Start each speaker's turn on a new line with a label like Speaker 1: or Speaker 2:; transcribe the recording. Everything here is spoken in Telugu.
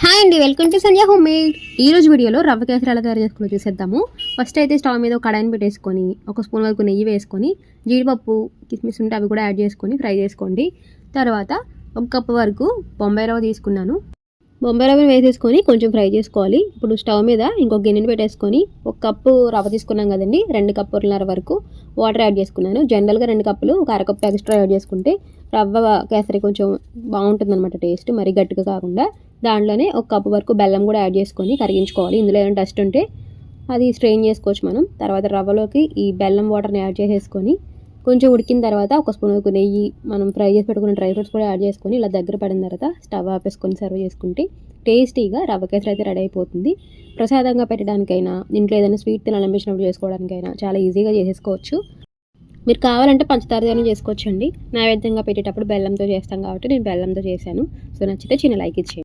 Speaker 1: హాయ్ అండి welcome to Sandhya home made ఈ రోజు వీడియోలో రవ్వ కేసరాలు తయారు చేసుకుని చూసేద్దాము. ఫస్ట్ అయితే స్టవ్ మీద ఒక కడాయిని పెట్టేసుకొని ఒక స్పూన్ వరకు నెయ్యి వేసుకొని జీడిపప్పు కిస్మిస్ ఉంటే అవి కూడా యాడ్ చేసుకొని ఫ్రై చేసుకోండి. తర్వాత ఒక కప్పు వరకు బొంబాయి రవ్వ తీసుకున్నాను. బొంబాయి రవ్వని వేసేసుకొని కొంచెం ఫ్రై చేసుకోవాలి. ఇప్పుడు స్టవ్ మీద ఇంకొక గిన్నెని పెట్టేసుకొని కప్పు రవ్వ తీసుకున్నాం కదండి రెండు కప్పులన్నర వరకు వాటర్ యాడ్ చేసుకున్నాను. జనరల్గా రెండు కప్పులు ఒక అరకప్పు ఎక్స్ట్రా యాడ్ చేసుకుంటే రవ్వ కేసరి కొంచెం బాగుంటుంది అనమాట టేస్ట్ మరీ గట్టిగా కాకుండా. దాంట్లోనే ఒక కప్పు వరకు బెల్లం కూడా యాడ్ చేసుకొని కరిగించుకోవాలి. ఇందులో ఏమైనా డస్ట్ ఉంటే అది స్ట్రెయిన్ చేసుకోవచ్చు మనం. తర్వాత రవ్వలోకి ఈ బెల్లం వాటర్ని యాడ్ చేసేసుకొని కొంచెం ఉడికిన తర్వాత ఒక స్పూన్ వరకు నెయ్యి మనం ఫ్రై చేసి పెట్టుకున్న డ్రై ఫ్రూట్స్ కూడా యాడ్ చేసుకొని ఇలా దగ్గర పడిన తర్వాత స్టవ్ ఆపేసుకొని సర్వ్ చేసుకుంటే టేస్టీగా రవ్వ కేసరి అయితే రెడీ అయిపోతుంది. ప్రసాదంగా పెట్టడానికైనా ఇంట్లో ఏదైనా స్వీట్ తినాలనిపించినప్పుడు చేసుకోవడానికైనా చాలా ఈజీగా చేసేసుకోవచ్చు. మీరు కావాలంటే పంచదారతోనే చేసుకోవచ్చండి. నైవేద్యంగా పెట్టేటప్పుడు బెల్లంతో చేస్తాం కాబట్టి నేను బెల్లంతో చేశాను. సో నచ్చితే చిన్న లైక్ ఇచ్చేయండి.